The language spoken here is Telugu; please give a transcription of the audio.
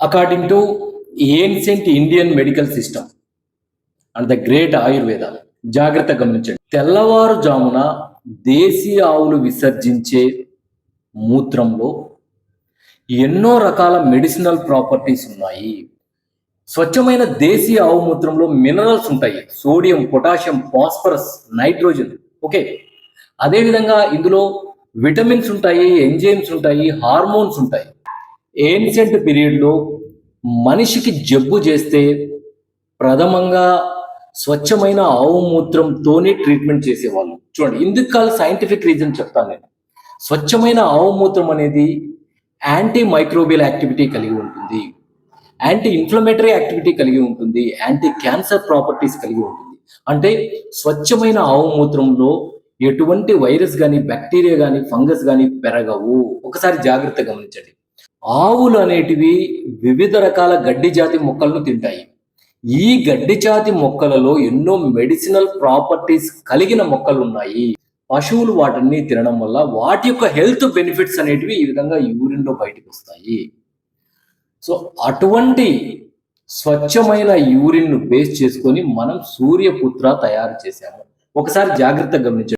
According to ancient Indian medical system and the great Ayurveda జాగ్రత్త గమనించండి. తెల్లవారుజామున దేశీయ ఆవులు విసర్జించే మూత్రంలో ఎన్నో రకాల మెడిసినల్ ప్రాపర్టీస్ ఉన్నాయి. స్వచ్ఛమైన దేశీయ ఆవు మూత్రంలో మినరల్స్ ఉంటాయి. Sodium potassium phosphorus nitrogen okay అదేవిధంగా ఇందులో విటమిన్స్ ఉంటాయి ఎంజైమ్స్ ఉంటాయి హార్మోన్స్ ఉంటాయి. ఏన్సెంట్ పీరియడ్లో మనిషికి జబ్బు చేస్తే ప్రథమంగా స్వచ్ఛమైన ఆవు మూత్రంతోనే ట్రీట్మెంట్ చేసేవాళ్ళు. చూడండి ఇందుకు కాదు సైంటిఫిక్ రీజన్ చెప్తాను నేను. స్వచ్ఛమైన ఆవు మూత్రం అనేది యాంటీ మైక్రోబియల్ యాక్టివిటీ కలిగి ఉంటుంది. యాంటీ ఇన్ఫ్లమేటరీ యాక్టివిటీ కలిగి ఉంటుంది. యాంటీ క్యాన్సర్ ప్రాపర్టీస్ కలిగి ఉంటుంది. అంటే స్వచ్ఛమైన ఆవు మూత్రంలో ఎటువంటి వైరస్ కానీ బ్యాక్టీరియా కానీ ఫంగస్ కానీ పెరగవు. ఒకసారి జాగ్రత్త గమనించండి. ఆవులు అనేటివి వివిధ రకాల గడ్డి జాతి మొక్కలను తింటాయి. ఈ గడ్డి జాతి మొక్కలలో ఎన్నో మెడిసినల్ ప్రాపర్టీస్ కలిగిన మొక్కలు ఉన్నాయి పశువులు వాటిని తినడం వల్ల వాటి యొక్క హెల్త్ బెనిఫిట్స్ అనేటివి ఈ విధంగా యూరిన్లో బయటకు వస్తాయి. సో అటువంటి స్వచ్ఛమైన యూరిన్ను బేస్ చేసుకొని మనం సూర్యపుత్ర తయారు చేశాము. ఒకసారి జాగ్రత్తగా గమనించండి.